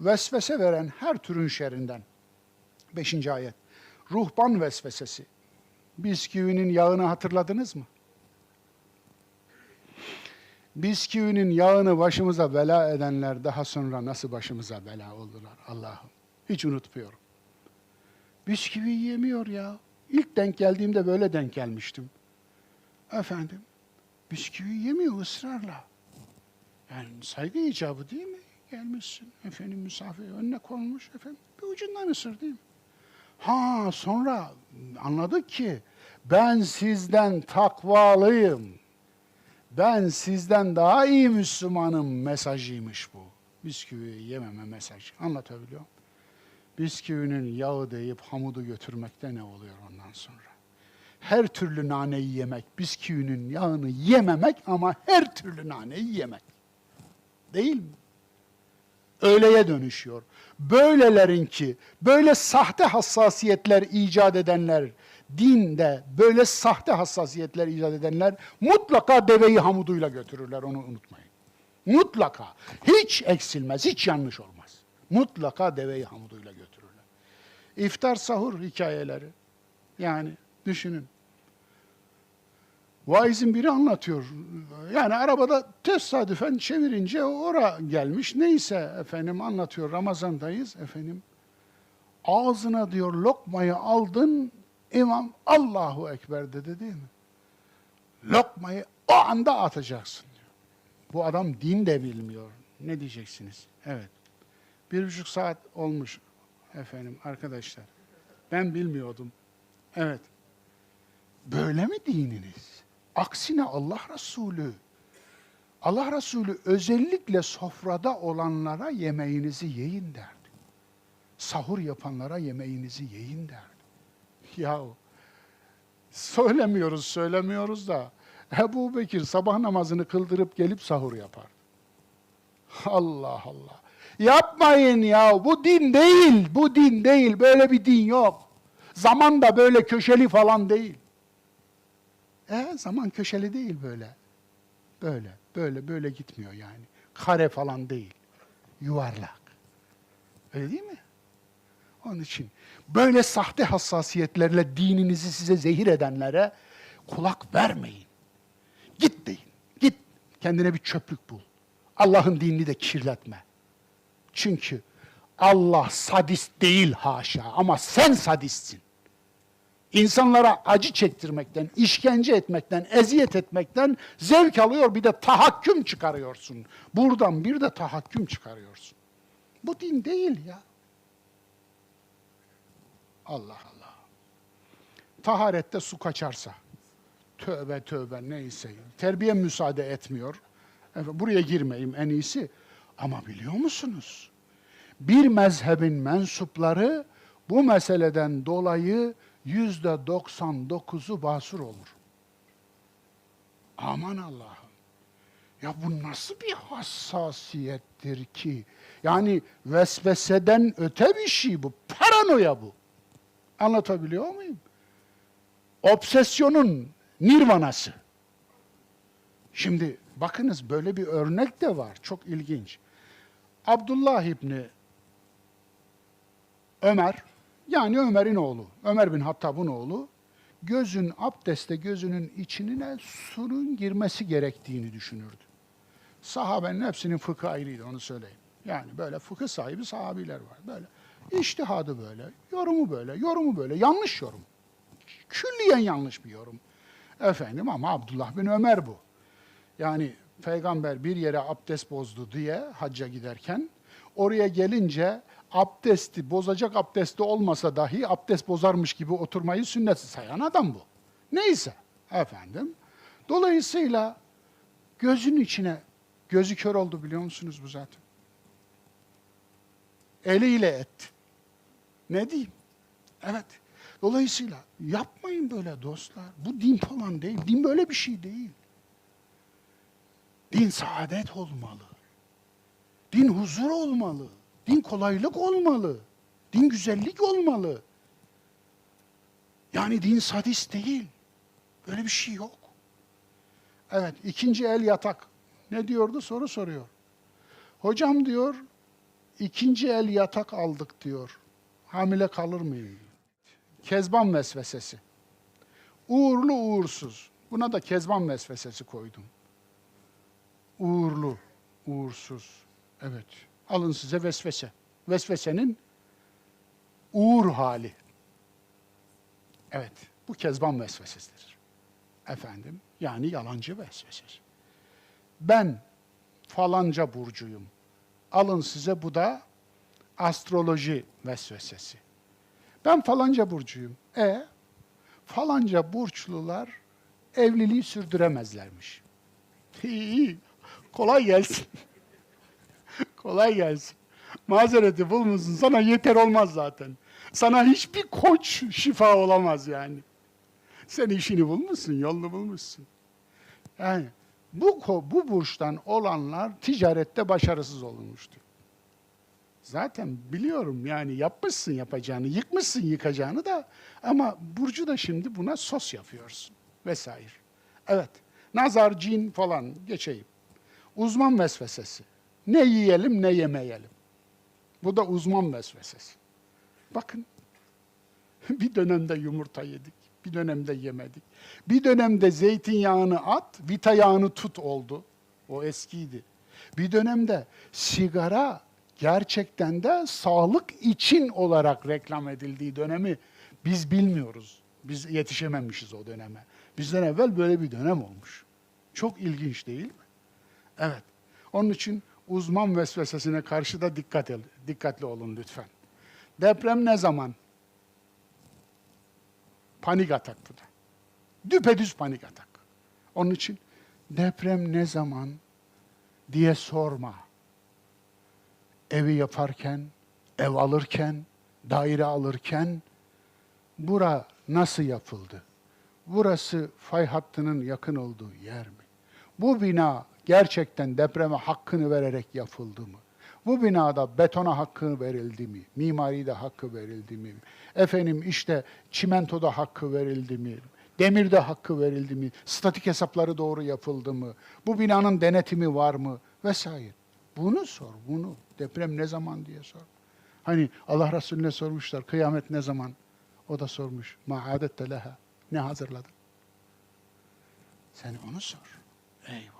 vesvese veren her türün şerrinden. Beşinci ayet. Ruhban vesvesesi. Bisküvinin yağını hatırladınız mı? Bisküvinin yağını başımıza bela edenler daha sonra nasıl başımıza bela oldular Allah'ım. Hiç unutmuyorum. Bisküvi yemiyor ya. İlk denk geldiğimde böyle denk gelmiştim. Efendim, bisküvi yemiyor ısrarla. Yani saygı icabı değil mi? Gelmişsin, efendim misafir önüne konmuş, efendim bir ucundan ısır değil mi? Ha sonra anladık ki ben sizden takvalıyım. Ben sizden daha iyi Müslümanım mesajıymış bu. Bisküvi yememe mesajı. Anlatabiliyor? Bisküvinin yağı deyip hamudu götürmekte ne oluyor ondan sonra? Her türlü naneyi yemek, bisküvinin yağını yememek ama her türlü naneyi yemek. Değil mi? Öyleye dönüşüyor. Böylelerin ki, böyle sahte hassasiyetler icat edenler, dinde böyle sahte hassasiyetler icat edenler mutlaka deveyi hamuduyla götürürler, onu unutmayın. Mutlaka. Hiç eksilmez, hiç yanlış olmaz. Mutlaka deveyi hamuduyla götürürler. İftar sahur hikayeleri. Yani düşünün. Vaizin biri anlatıyor. Yani arabada tesadüfen çevirince ora gelmiş. Neyse efendim anlatıyor. Ramazandayız efendim. Ağzına diyor lokmayı aldın. İmam Allahu Ekber dedi değil mi? Lokmayı o anda atacaksın diyor. Bu adam din de bilmiyor. Ne diyeceksiniz? Evet. Bir buçuk saat olmuş efendim arkadaşlar. Ben bilmiyordum. Evet. Böyle mi dininiz? Aksine Allah Resulü, Allah Resulü özellikle sofrada olanlara yemeğinizi yiyin derdi. Sahur yapanlara yemeğinizi yiyin derdi. Yahu söylemiyoruz, söylemiyoruz da Ebu Bekir sabah namazını kıldırıp gelip sahur yapar. Allah Allah. Yapmayın ya. Bu din değil. Bu din değil. Böyle bir din yok. Zaman da böyle köşeli falan değil. E zaman köşeli değil böyle. Böyle, böyle, böyle gitmiyor yani. Kare falan değil. Yuvarlak. Öyle değil mi? Onun için böyle sahte hassasiyetlerle dininizi size zehir edenlere kulak vermeyin. Git deyin. Git. Kendine bir çöplük bul. Allah'ın dinini de kirletme. Çünkü Allah sadist değil haşa ama sen sadistsin. İnsanlara acı çektirmekten, işkence etmekten, eziyet etmekten zevk alıyor bir de tahakküm çıkarıyorsun. Buradan bir de tahakküm çıkarıyorsun. Bu din değil ya. Allah Allah. Taharette su kaçarsa, tövbe tövbe neyse, terbiye müsaade etmiyor. Evet, buraya girmeyeyim en iyisi. Ama biliyor musunuz? Bir mezhebin mensupları bu meseleden dolayı yüzde 99'u basur olur. Aman Allah'ım. Ya bu nasıl bir hassasiyettir ki? Yani vesveseden öte bir şey bu. Paranoya bu. Anlatabiliyor muyum? Obsesyonun nirvanası. Şimdi bakınız böyle bir örnek de var. Çok ilginç. Abdullah İbni Ömer, yani Ömer'in oğlu, Ömer bin Hattab'ın oğlu, gözün abdeste gözünün içine sunun girmesi gerektiğini düşünürdü. Sahabenin hepsinin fıkhı ayrıydı onu söyleyeyim. Yani böyle fıkıh sahibi sahabiler var. Böyle İçtihadı böyle, yorumu böyle, yorumu böyle. Yanlış yorum. Külliyen yanlış bir yorum. Efendim ama Abdullah bin Ömer bu. Yani peygamber bir yere abdest bozdu diye hacca giderken oraya gelince abdesti bozacak abdesti olmasa dahi abdest bozarmış gibi oturmayı sünnet sayan adam bu. Neyse efendim. Dolayısıyla gözün içine gözü kör oldu biliyor musunuz bu zaten? Eliyle etti. Ne diyeyim? Evet. Dolayısıyla yapmayın böyle dostlar. Bu din falan değil. Din böyle bir şey değil. Din saadet olmalı. Din huzur olmalı. Din kolaylık olmalı. Din güzellik olmalı. Yani din sadist değil. Böyle bir şey yok. Evet, ikinci el yatak. Ne diyordu? Soru soruyor. Hocam diyor, ikinci el yatak aldık diyor. Hamile kalır mıyım? Kezban vesvesesi. Uğurlu uğursuz. Buna da kezban vesvesesi koydum. Uğurlu, uğursuz. Evet. Alın size vesvese. Vesvesenin uğur hali. Evet. Bu kezban vesvesesidir. Efendim. Yani yalancı vesvesesi. Ben falanca burcuyum. Alın size bu da astroloji vesvesesi. Ben falanca burcuyum. E falanca burçlular evliliği sürdüremezlermiş. Kolay gelsin. Kolay gelsin. Mazereti bulmuşsun. Sana yeter olmaz zaten. Sana hiçbir koç şifa olamaz yani. Sen işini bulmuşsun, yolunu bulmuşsun. Yani bu bu burçtan olanlar ticarette başarısız olmuştu. Zaten biliyorum yani yapmışsın yapacağını, yıkmışsın yıkacağını da ama burcu da şimdi buna sos yapıyorsun vesaire. Evet. Nazar, cin falan geçeyim. Uzman vesvesesi. Ne yiyelim ne yemeyelim. Bu da uzman vesvesesi. Bakın bir dönemde yumurta yedik, bir dönemde yemedik. Bir dönemde zeytinyağını at, vita yağını tut oldu. O eskiydi. Bir dönemde sigara gerçekten de sağlık için olarak reklam edildiği dönemi biz bilmiyoruz. Biz yetişememişiz o döneme. Bizden evvel böyle bir dönem olmuş. Çok ilginç değil mi? Evet. Onun için uzman vesvesesine karşı da dikkat el, dikkatli olun lütfen. Deprem ne zaman? Panik atak bu da. Düpedüz panik atak. Onun için deprem ne zaman diye sorma. Evi yaparken, ev alırken, daire alırken bura nasıl yapıldı? Burası fay hattının yakın olduğu yer mi? Bu bina gerçekten depreme hakkını vererek yapıldı mı? Bu binada betona hakkı verildi mi? Mimaride hakkı verildi mi? Efendim işte çimentoda hakkı verildi mi? Demirde hakkı verildi mi? Statik hesapları doğru yapıldı mı? Bu binanın denetimi var mı? Vesaire. Bunu sor, bunu. Deprem ne zaman diye sor. Hani Allah Resulüne sormuşlar, kıyamet ne zaman? O da sormuş, ma adette leha. Ne hazırladın? Sen onu sor. Eyvah.